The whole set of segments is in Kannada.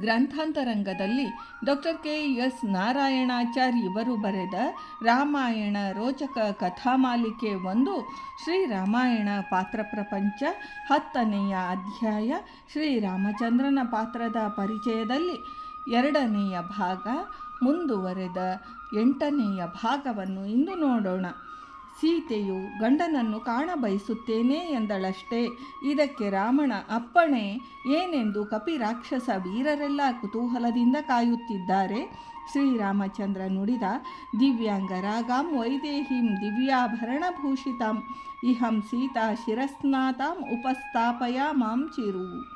ಗ್ರಂಥಾಂತರಂಗದಲ್ಲಿ ಡಾಕ್ಟರ್ ಕೆ ಎಸ್ ನಾರಾಯಣಾಚಾರ್ ಇವರು ಬರೆದ ರಾಮಾಯಣ ರೋಚಕ ಕಥಾಮಾಲಿಕೆ ಒಂದು ಶ್ರೀರಾಮಾಯಣ ಪಾತ್ರ ಪ್ರಪಂಚ ಹತ್ತನೆಯ ಅಧ್ಯಾಯ ಶ್ರೀರಾಮಚಂದ್ರನ ಪಾತ್ರದ ಪರಿಚಯದಲ್ಲಿ ಎರಡನೆಯ ಭಾಗ ಮುಂದುವರೆದ ಎಂಟನೆಯ ಭಾಗವನ್ನು ಇಂದು ನೋಡೋಣ. ಸೀತೆಯು ಗಂಡನನ್ನು ಕಾಣಬಯಸುತ್ತೇನೆ ಎಂದಳಷ್ಟೇ. ಇದಕ್ಕೆ ರಾಮನ ಅಪ್ಪಣೆ, ಏನೆಂದು ಕಪಿ ರಾಕ್ಷಸ ವೀರರೆಲ್ಲ ಕುತೂಹಲದಿಂದ ಕಾಯುತ್ತಿದ್ದಾರೆ? ಶ್ರೀರಾಮಚಂದ್ರ ನುಡಿದ, ದಿವ್ಯಾಂಗ ದಿವ್ಯಾಂಗರಾಗಾಂ ವೈದೇಹಿಂ ದಿವ್ಯಾಭರಣಭೂಷಿತಾಂ ಇಹಂ ಸೀತಾ ಶಿರಸ್ನಾತಾಂ ಉಪಸ್ಥಾಪಯ ಮಾಂ ಚಿರು.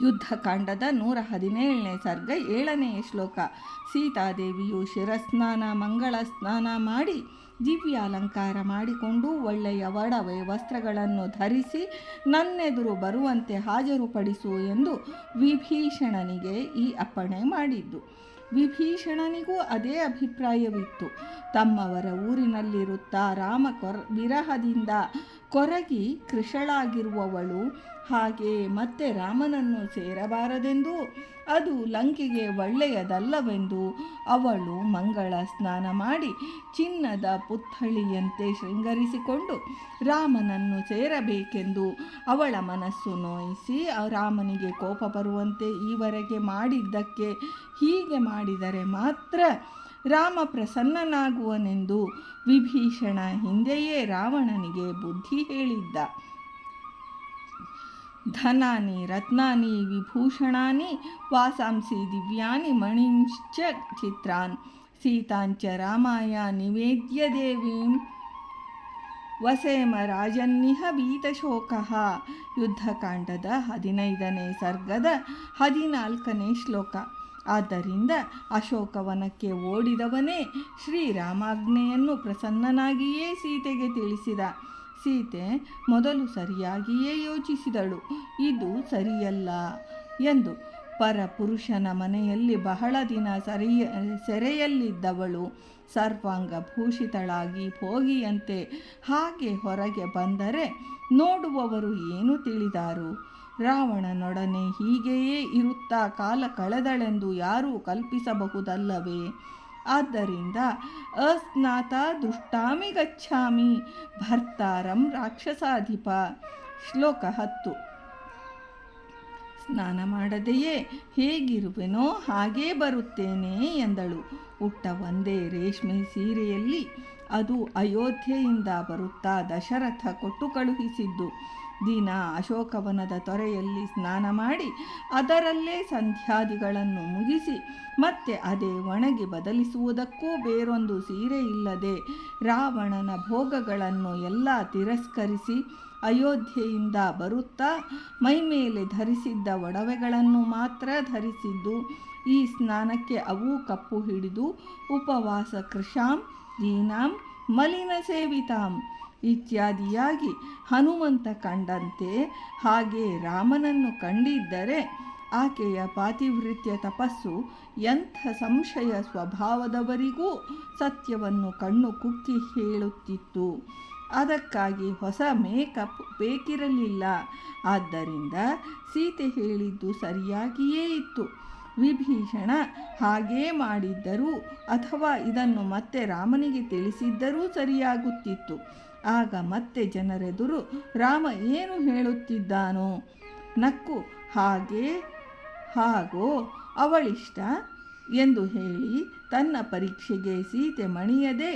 ಯುದ್ಧಕಾಂಡದ ನೂರ ಹದಿನೇಳನೇ ಸರ್ಗ ಏಳನೆಯ ಶ್ಲೋಕ. ಸೀತಾದೇವಿಯು ಶಿರಸ್ನಾನ, ಮಂಗಳ ಸ್ನಾನ ಮಾಡಿ ದಿವ್ಯ ಅಲಂಕಾರ ಮಾಡಿಕೊಂಡು ಒಳ್ಳೆಯ ಒಡವೆ ವಸ್ತ್ರಗಳನ್ನು ಧರಿಸಿ ನನ್ನೆದುರು ಬರುವಂತೆ ಹಾಜರುಪಡಿಸು ಎಂದು ವಿಭೀಷಣನಿಗೆ ಈ ಅಪ್ಪಣೆ ಮಾಡಿದ್ದು. ವಿಭೀಷಣನಿಗೂ ಅದೇ ಅಭಿಪ್ರಾಯವಿತ್ತು. ತಮ್ಮವರ ಊರಿನಲ್ಲಿರುತ್ತಾ ರಾಮ ಕೊರ ವಿರಹದಿಂದ ಕೊರಗಿ ಕೃಷಳಾಗಿರುವವಳು. ಹಾಗೆ ಮತ್ತೆ ರಾಮನನ್ನು ಸೇರಬಾರದೆಂದು ಅದು ಲಂಕೆಗೆ ಒಳ್ಳೆಯದಲ್ಲವೆಂದು ಅವಳು ಮಂಗಳ ಸ್ನಾನ ಮಾಡಿ ಚಿನ್ನದ ಪುತ್ಥಳಿಯಂತೆ ಶೃಂಗರಿಸಿಕೊಂಡು ರಾಮನನ್ನು ಸೇರಬೇಕೆಂದು ಅವಳ ಮನಸ್ಸು ನೋಯಿಸಿ, ರಾಮನಿಗೆ ಕೋಪ ಬರುವಂತೆ ಈವರೆಗೆ ಮಾಡಿದ್ದಕ್ಕೆ ಹೀಗೆ ಮಾಡಿದರೆ ಮಾತ್ರ ರಾಮ ಪ್ರಸನ್ನನಾಗುವನೆಂದು ವಿಭೀಷಣ ಹಿಂದೆಯೇ ರಾವಣನಿಗೆ ಬುದ್ಧಿ ಹೇಳಿದ್ದ. ಧನಾನಿ ರತ್ನಾನಿ ವಿಭೂಷಣಾನಿ ವಾಸಾಂಸಿ ದಿವ್ಯಾನಿ ಮಣಿಂಶ್ಚ ಚಿತ್ರಾನ್ ಸೀತಾಂಚ ರಾಮಾಯ ನಿವೇದ್ಯ ದೇವೀಂ ವಸೇಮ ರಾಜನ್ನಿಹ ಭೀತಶೋಕಃ ಯುದ್ಧಕಾಂಡದ ಹದಿನೈದನೇ ಸರ್ಗದ ಹದಿನಾಲ್ಕನೇ ಶ್ಲೋಕ ಆದ್ದರಿಂದ ಅಶೋಕವನಕ್ಕೆ ಓಡಿದವನೇ ಶ್ರೀರಾಮಾಜ್ಞೆಯನ್ನು ಪ್ರಸನ್ನನಾಗಿಯೇ ಸೀತೆಗೆ ತಿಳಿಸಿದ. ಸೀತೆ ಮೊದಲು ಸರಿಯಾಗಿಯೇ ಯೋಚಿಸಿದಳು. ಇದು ಸರಿಯಲ್ಲ ಎಂದು ಪರಪುರುಷನ ಮನೆಯಲ್ಲಿ ಬಹಳ ದಿನ ಸರಿಯ, ಸೆರೆಯಲ್ಲಿದ್ದವಳು. ಸರ್ವಾಂಗ ಭೂಷಿತಳಾಗಿ ಹೋಗಿಯಂತೆ ಹಾಗೆ ಹೊರಗೆ ಬಂದರೆ ನೋಡುವವರು ಏನು ತಿಳಿದಾರು? ರಾವಣನೊಡನೆ ಹೀಗೆಯೇ ಇರುತ್ತಾ ಕಾಲ ಕಳೆದಳೆಂದು ಯಾರೂ ಕಲ್ಪಿಸಬಹುದಲ್ಲವೇ? ಆದ್ದರಿಂದ ಅಸ್ನಾತ ದುಷ್ಟಾಮಿ ಗಚ್ಚಾಮಿ ಭರ್ತಾರಂ ರಾಕ್ಷಸಾಧಿಪ. ಶ್ಲೋಕ ಹತ್ತು. ಸ್ನಾನ ಮಾಡದೆಯೇ? ಹೇಗಿರುವೆನೋ ಹಾಗೇ ಬರುತ್ತೇನೆ ಎಂದಳು. ಉಟ್ಟ ಒಂದೇ ರೇಷ್ಮೆ ಸೀರೆಯಲ್ಲಿ ಅದು ಅಯೋಧ್ಯೆಯಿಂದ ಬರುತ್ತಾ ದಶರಥ ಕೊಟ್ಟು ಕಳುಹಿಸಿದ್ದು. ದಿನ ಅಶೋಕವನದ ತೊರೆಯಲ್ಲಿ ಸ್ನಾನ ಮಾಡಿ ಅದರಲ್ಲೇ ಸಂಧ್ಯಾದಿಗಳನ್ನು ಮುಗಿಸಿ ಮತ್ತೆ ಅದೇ ಒಣಗಿ ಬದಲಿಸುವುದಕ್ಕೂ ಬೇರೊಂದು ಸೀರೆ ಇಲ್ಲದೆ ರಾವಣನ ಭೋಗಗಳನ್ನು ಎಲ್ಲ ತಿರಸ್ಕರಿಸಿ ಅಯೋಧ್ಯೆಯಿಂದ ಬರುತ್ತಾ? ಮೈಮೇಲೆ ಧರಿಸಿದ್ದ ಒಡವೆಗಳನ್ನು ಮಾತ್ರ ಧರಿಸಿದ್ದು, ಈ ಸ್ನಾನಕ್ಕೆ ಅವು ಕಪ್ಪು ಹಿಡಿದು, ಉಪವಾಸ ಕೃಷಾಂ ದೀನಾಂ ಮಲಿನ ಸೇವಿತಾಂ ಇತ್ಯಾದಿಯಾಗಿ ಹನುಮಂತ ಕಂಡಂತೆ, ಹಾಗೆ ರಾಮನನ್ನು ಕಂಡಿದ್ದರೆ ಆಕೆಯ ಪಾತಿವೃತ್ಯ ತಪಸ್ಸು ಎಂಥ ಸಂಶಯ ಸ್ವಭಾವದವರಿಗೂ ಸತ್ಯವನ್ನು ಕಣ್ಣು ಕುಕ್ಕಿ ಹೇಳುತ್ತಿತ್ತು. ಅದಕ್ಕಾಗಿ ಹೊಸ ಮೇಕಪ್ ಬೇಕಿರಲಿಲ್ಲ. ಆದ್ದರಿಂದ ಸೀತೆ ಹೇಳಿದ್ದು ಸರಿಯಾಗಿಯೇ ಇತ್ತು. ವಿಭೀಷಣ ಹಾಗೇ ಮಾಡಿದ್ದರೂ ಅಥವಾ ಇದನ್ನು ಮತ್ತೆ ರಾಮನಿಗೆ ತಿಳಿಸಿದ್ದರೂ ಸರಿಯಾಗುತ್ತಿತ್ತು. ಆಗ ಮತ್ತೆ ಜನರೆದುರು ರಾಮ ಏನು ಹೇಳುತ್ತಿದ್ದಾನೋ ನಕ್ಕು ಹಾಗೆ ಹಾಗೋ ಅವಳಿಷ್ಟ ಎಂದು ಹೇಳಿ ತನ್ನ ಪರೀಕ್ಷೆಗೆ ಸೀತೆ ಮಣಿಯದೆ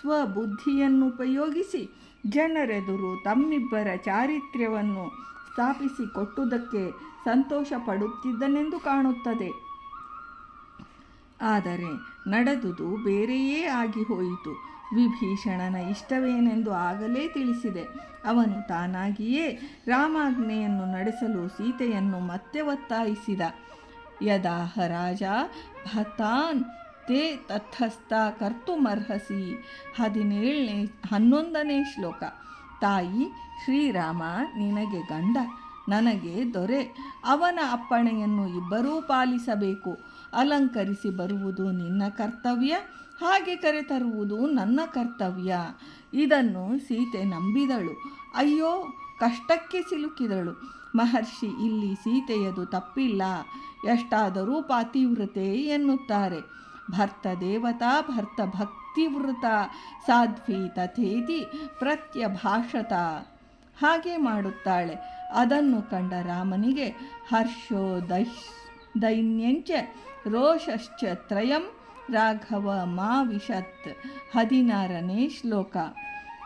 ಸ್ವಬುದ್ಧಿಯನ್ನುಪಯೋಗಿಸಿ ಜನರೆದುರು ತಮ್ಮಿಬ್ಬರ ಚಾರಿತ್ರ್ಯವನ್ನು ಸ್ಥಾಪಿಸಿಕೊಟ್ಟುದಕ್ಕೆ ಸಂತೋಷ ಪಡುತ್ತಿದ್ದನೆಂದು ಕಾಣುತ್ತದೆ. ಆದರೆ ನಡೆದುದು ಬೇರೆಯೇ ಆಗಿ ಹೋಯಿತು. ವಿಭೀಷಣನ ಇಷ್ಟವೇನೆಂದು ಆಗಲೇ ತಿಳಿಸಿದೆ. ಅವನು ತಾನಾಗಿಯೇ ರಾಮಾಜ್ಞೆಯನ್ನು ನಡೆಸಲು ಸೀತೆಯನ್ನು ಮತ್ತೆ ಒತ್ತಾಯಿಸಿದ. ಯದಾಹ ರಾಜ ಭತಾನ್ ತೇ ತಥಸ್ಥ ಕರ್ತುಮರ್ಹಸಿ. ಹದಿನೇಳನೇ, ಹನ್ನೊಂದನೇ ಶ್ಲೋಕ. ತಾಯಿ, ಶ್ರೀರಾಮ, ನಿನಗೆ ಗಂಡ, ನನಗೆ ದೊರೆ. ಅವನ ಅಪ್ಪಣೆಯನ್ನು ಇಬ್ಬರೂ ಪಾಲಿಸಬೇಕು. ಅಲಂಕರಿಸಿ ಬರುವುದು ನಿನ್ನ ಕರ್ತವ್ಯ, ಹಾಗೆ ಕರೆತರುವುದು ನನ್ನ ಕರ್ತವ್ಯ. ಇದನ್ನು ಸೀತೆ ನಂಬಿದಳು. ಅಯ್ಯೋ, ಕಷ್ಟಕ್ಕೆ ಸಿಲುಕಿದಳು. ಮಹರ್ಷಿ ಇಲ್ಲಿ ಸೀತೆಯದು ತಪ್ಪಿಲ್ಲ. ಎಷ್ಟಾದರೂ ಪಾತಿವ್ರತೆ ಎನ್ನುತ್ತಾರೆ. ಭರ್ತ ದೇವತಾ, ಭರ್ತ ಭಕ್ತಿವೃತ ಸಾಧ್ವಿ ತಥೇತಿ ಪ್ರತ್ಯಭಾಷತ. ಹಾಗೆ ಮಾಡುತ್ತಾಳೆ. ಅದನ್ನು ಕಂಡ ರಾಮನಿಗೆ ಹರ್ಷೋ ದೈಶ್ ದೈನ್ಯಂಚ ರೋಷಶ್ಚ ತ್ರಯಂ ರಾಘವ ಮಾ ವಿಷತ್ ಹದಿನಾರನೇ ಶ್ಲೋಕ.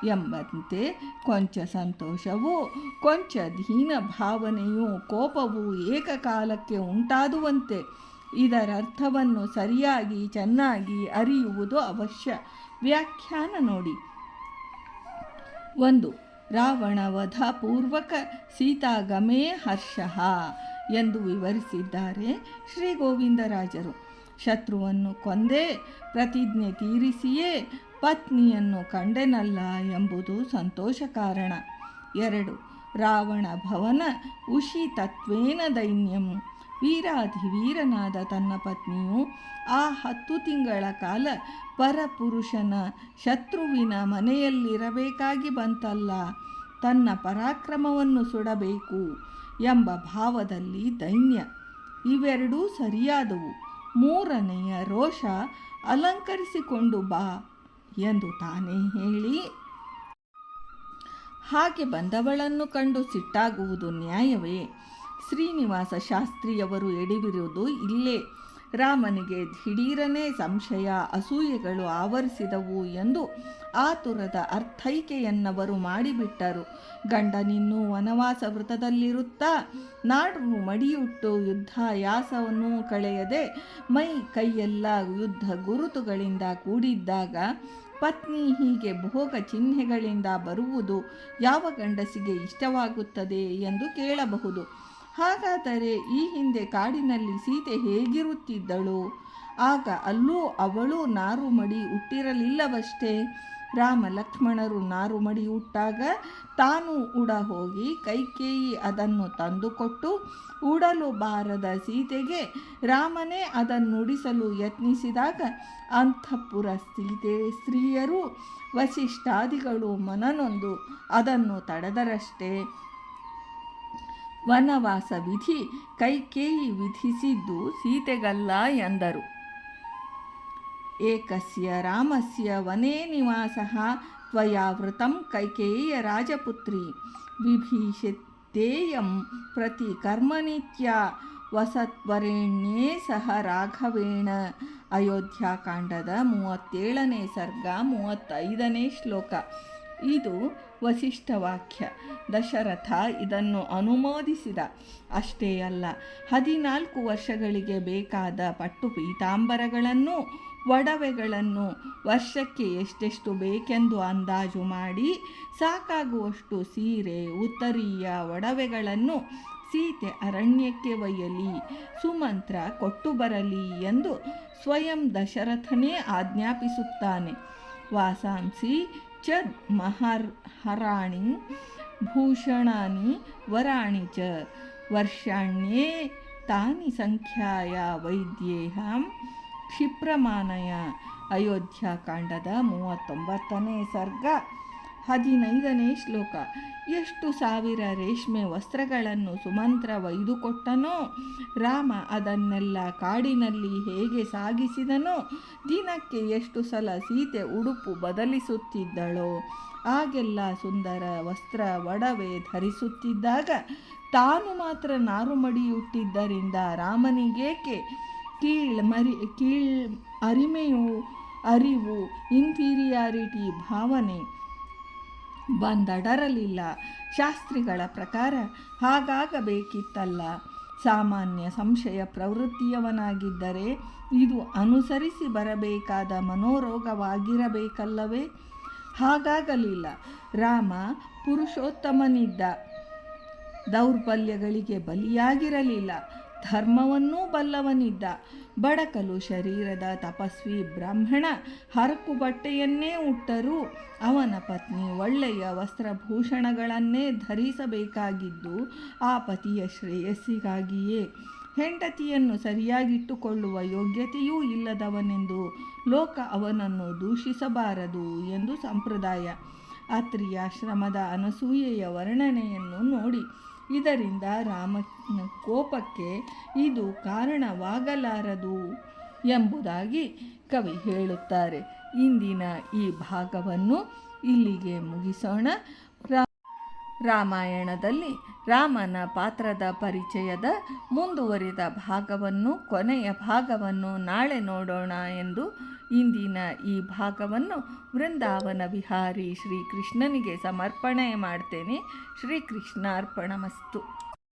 ಎಂಬಂತೆ ಕೊಂಚ ಸಂತೋಷವೂ, ಕೊಂಚ ದೀನ ಭಾವನೆಯೂ ಕೋಪವೂ ಏಕಕಾಲಕ್ಕೆ ಉಂಟಾದುವಂತೆ ಇದರರ್ಥವನ್ನು ಸರಿಯಾಗಿ ಚೆನ್ನಾಗಿ ಅರಿಯುವುದು ಅವಶ್ಯ. ವ್ಯಾಖ್ಯಾನ ನೋಡಿ. ಒಂದು, ರಾವಣ ವಧ ಪೂರ್ವಕ ಸೀತಾಗಮೇ ಹರ್ಷಃ ಎಂದು ವಿವರಿಸಿದ್ದಾರೆ ಶ್ರೀ ಗೋವಿಂದರಾಜರು ಶತ್ರುವನ್ನು ಕೊಂದೇ, ಪ್ರತಿಜ್ಞೆ ತೀರಿಸಿಯೇ ಪತ್ನಿಯನ್ನು ಕಂಡೆನಲ್ಲ ಎಂಬುದು ಸಂತೋಷ ಕಾರಣ. ಎರಡು, ರಾವಣ ಭವನ ಉಷಿ ತತ್ವೇನ ದೈನ್ಯಂ. ವೀರಾಧಿವೀರನಾದ ತನ್ನ ಪತ್ನಿಯು ಆ ಹತ್ತು ತಿಂಗಳ ಕಾಲ ಪರಪುರುಷನ ಶತ್ರುವಿನ ಮನೆಯಲ್ಲಿರಬೇಕಾಗಿ ಬಂತಲ್ಲ, ತನ್ನ ಪರಾಕ್ರಮವನ್ನು ಸುಡಬೇಕು ಎಂಬ ಭಾವದಲ್ಲಿ ದೈನ್ಯ. ಇವೆರಡೂ ಸರಿಯಾದವು. ಮೂರನೆಯ ರೋಷ, ಅಲಂಕರಿಸಿಕೊಂಡು ಬಾ ಎಂದು ತಾನೇ ಹೇಳಿ. ಹಾಗೆ ಬಂದವಳನ್ನು ಕಂಡು ಸಿಟ್ಟಾಗುವುದು ನ್ಯಾಯವೇ? ಶ್ರೀನಿವಾಸ ಶಾಸ್ತ್ರಿಯವರು ಎಡಿವಿರುವುದು ಇಲ್ಲೇ. ರಾಮನಿಗೆ ದಿಢೀರನೆ ಸಂಶಯ, ಅಸೂಯೆಗಳು ಆವರಿಸಿದವು ಎಂದು ಆತುರದ ಅರ್ಥೈಕೆಯನ್ನವರು ಮಾಡಿಬಿಟ್ಟರು. ಗಂಡನಿನ್ನೂ ವನವಾಸ ವೃತದಲ್ಲಿರುತ್ತಾ ನಾಡು ಮಡಿಯುಟ್ಟು ಯುದ್ಧ ಯಾಸವನ್ನು ಕಳೆಯದೆ ಮೈ ಕೈಯೆಲ್ಲ ಯುದ್ಧ ಗುರುತುಗಳಿಂದ ಕೂಡಿದ್ದಾಗ ಪತ್ನಿ ಹೀಗೆ ಭೋಗ ಚಿಹ್ನೆಗಳಿಂದ ಬರುವುದು ಯಾವ ಗಂಡಸಿಗೆ ಇಷ್ಟವಾಗುತ್ತದೆ ಎಂದು ಕೇಳಬಹುದು. ಹಾಗಾದರೆ ಈ ಹಿಂದೆ ಕಾಡಿನಲ್ಲಿ ಸೀತೆ ಹೇಗಿರುತ್ತಿದ್ದಳು? ಆಗ ಅಲ್ಲೂ ಅವಳು ನಾರುಮಡಿ ಹುಟ್ಟಿರಲಿಲ್ಲವಷ್ಟೇ. ರಾಮ ಲಕ್ಷ್ಮಣರು ನಾರುಮಡಿ ಹುಟ್ಟಾಗ ತಾನು ಉಡ ಹೋಗಿ ಕೈಕೇಯಿ ಅದನ್ನು ತಂದುಕೊಟ್ಟು ಉಡಲು ಬಾರದ ಸೀತೆಗೆ ರಾಮನೇ ಅದನ್ನುಡಿಸಲು ಯತ್ನಿಸಿದಾಗ ಅಂತಃಪುರ ಸೀತೆ ಸ್ತ್ರೀಯರು ವಸಿಷ್ಠಾದಿಗಳು ಮನನೊಂದು ಅದನ್ನು ತಡೆದರಷ್ಟೇ. ವನವಾಸ ವಿಧಿ ಕೈಕೇಯಿ ವಿಧಿಸಿದ್ದು ಸೀತೆಗಲ್ಲ ಎಂದರು. ಏಕಸ್ಯ ರಾಮಸ್ಯ ವನೇ ನಿವಾಸ ತ್ವಯಾವೃತಂ ಕೈಕೇಯ ರಾಜಪುತ್ರಿ. ವಿಭೀಷಿತೇಯಂ ಪ್ರತಿ ಕರ್ಮನಿತ್ಯ ವಸತ್ವರೆಣ್ಯೇ ಸಹ ರಾಘವೇಣ. ಅಯೋಧ್ಯಾಕಾಂಡದ ಮೂವತ್ತೇಳನೇ ಸರ್ಗ ಮೂವತ್ತೈದನೇ ಶ್ಲೋಕ. ಇದು ವಸಿಷ್ಠ ವಾಕ್ಯ. ದಶರಥ ಇದನ್ನು ಅನುಮೋದಿಸಿದ. ಅಷ್ಟೇ ಅಲ್ಲ, ಹದಿನಾಲ್ಕು ವರ್ಷಗಳಿಗೆ ಬೇಕಾದ ಪಟ್ಟು ಪೀತಾಂಬರಗಳನ್ನು, ಒಡವೆಗಳನ್ನು ವರ್ಷಕ್ಕೆ ಎಷ್ಟೆಷ್ಟು ಬೇಕೆಂದು ಅಂದಾಜು ಮಾಡಿ ಸಾಕಾಗುವಷ್ಟು ಸೀರೆ, ಉತ್ತರೀಯ ಒಡವೆಗಳನ್ನು ಸೀತೆ ಅರಣ್ಯಕ್ಕೆ ಒಯ್ಯಲಿ, ಸುಮಂತ್ರ ಕೊಟ್ಟು ಬರಲಿ ಎಂದು ಸ್ವಯಂ ದಶರಥನೇ ಆಜ್ಞಾಪಿಸುತ್ತಾನೆ. ವಾಸಾಂಸಿ ಚ ಮಹರ್ ಹರಾಣಿ ಭೂಷಣಾನಿ ವರಾಣಿ ಚ ವರ್ಷಾಣ್ಯೇ ತಾನಿ ಸಂಖ್ಯಾಯ ವೈದ್ಯೇಹಂ ಕ್ಷಿಪ್ರಮಾನಯ ಅಯೋಧ್ಯಾಕಾಂಡದ ಮೂವತ್ತೊಂಬತ್ತನೇ ಸರ್ಗ ಹದಿನೈದನೇ ಶ್ಲೋಕ. ಎಷ್ಟು ಸಾವಿರ ರೇಷ್ಮೆ ವಸ್ತ್ರಗಳನ್ನು ಸುಮಂತ್ರ ಒಯ್ದುಕೊಟ್ಟನೋ ರಾಮ ಅದನ್ನೆಲ್ಲ ಕಾಡಿನಲ್ಲಿ ಹೇಗೆ ಸಾಗಿಸಿದನೋ, ದಿನಕ್ಕೆ ಎಷ್ಟು ಸಲ ಸೀತೆ ಉಡುಪು ಬದಲಿಸುತ್ತಿದ್ದಳೋ, ಆಗೆಲ್ಲ ಸುಂದರ ವಸ್ತ್ರ ಒಡವೆ ಧರಿಸುತ್ತಿದ್ದಾಗ ತಾನು ಮಾತ್ರ ನಾರುಮಡಿಯುಟ್ಟಿದ್ದರಿಂದ ರಾಮನಿಗೇಕೆ? ಕೀಳ್ ಮರಿ, ಕೀಳ್ ಅರಿಮೆಯು, ಅರಿವು ಇನ್ಫೀರಿಯಾರಿಟಿ ಭಾವನೆ. ಬಂದಡರಲಿಲ್ಲ. ಶಾಸ್ತ್ರಿಗಳ ಪ್ರಕಾರ ಹಾಗಾಗಬೇಕಿತ್ತಲ್ಲ. ಸಾಮಾನ್ಯ ಸಂಶಯ ಪ್ರವೃತ್ತಿಯವನಾಗಿದ್ದರೆ ಇದು ಅನುಸರಿಸಿ ಬರಬೇಕಾದ ಮನೋರೋಗವಾಗಿರಬೇಕಲ್ಲವೇ? ಹಾಗಾಗಲಿಲ್ಲ. ರಾಮ ಪುರುಷೋತ್ತಮನಿದ್ದ. ದೌರ್ಬಲ್ಯಗಳಿಗೆ ಬಲಿಯಾಗಿರಲಿಲ್ಲ. ಧರ್ಮವನ್ನೂ ಬಲ್ಲವನಿದ್ದ. ಬಡಕಲು ಶರೀರದ ತಪಸ್ವಿ ಬ್ರಾಹ್ಮಣ ಹರಕು ಬಟ್ಟೆಯನ್ನೇ ಉಟ್ಟರೂ ಅವನ ಪತ್ನಿ ಒಳ್ಳೆಯ ವಸ್ತ್ರಭೂಷಣಗಳನ್ನೇ ಧರಿಸಬೇಕಾಗಿದ್ದು ಆ ಪತಿಯ ಶ್ರೇಯಸ್ಸಿಗಾಗಿಯೇ ಹೆಂಡತಿಯನ್ನು ಸರಿಯಾಗಿಟ್ಟುಕೊಳ್ಳುವ ಯೋಗ್ಯತೆಯೂ ಇಲ್ಲದವನೆಂದು ಲೋಕ ಅವನನ್ನು ದೂಷಿಸಬಾರದು ಎಂದು ಸಂಪ್ರದಾಯ. ಅತ್ರಿಯಾಶ್ರಮದ ಅನಸೂಯೆಯ ವರ್ಣನೆಯನ್ನು ನೋಡಿ ಇದರಿಂದ ರಾಮನ ಕೋಪಕ್ಕೆ ಇದು ಕಾರಣವಾಗಲಾರದು ಎಂಬುದಾಗಿ ಕವಿ ಹೇಳುತ್ತಾರೆ. ಇಂದಿನ ಈ ಭಾಗವನ್ನು ಇಲ್ಲಿಗೆ ಮುಗಿಸೋಣ. ರಾಮಾಯಣದಲ್ಲಿ ರಾಮನ ಪಾತ್ರದ ಪರಿಚಯದ ಮುಂದುವರಿದ ಭಾಗವನ್ನು, ಕೊನೆಯ ಭಾಗವನ್ನು ನಾಳೆ ನೋಡೋಣ ಎಂದು ಇಂದಿನ ಈ ಭಾಗವನ್ನು ವೃಂದಾವನ ವಿಹಾರಿ ಶ್ರೀಕೃಷ್ಣನಿಗೆ ಸಮರ್ಪಣೆ ಮಾಡ್ತೇನೆ. ಶ್ರೀಕೃಷ್ಣಾರ್ಪಣಮಸ್ತು.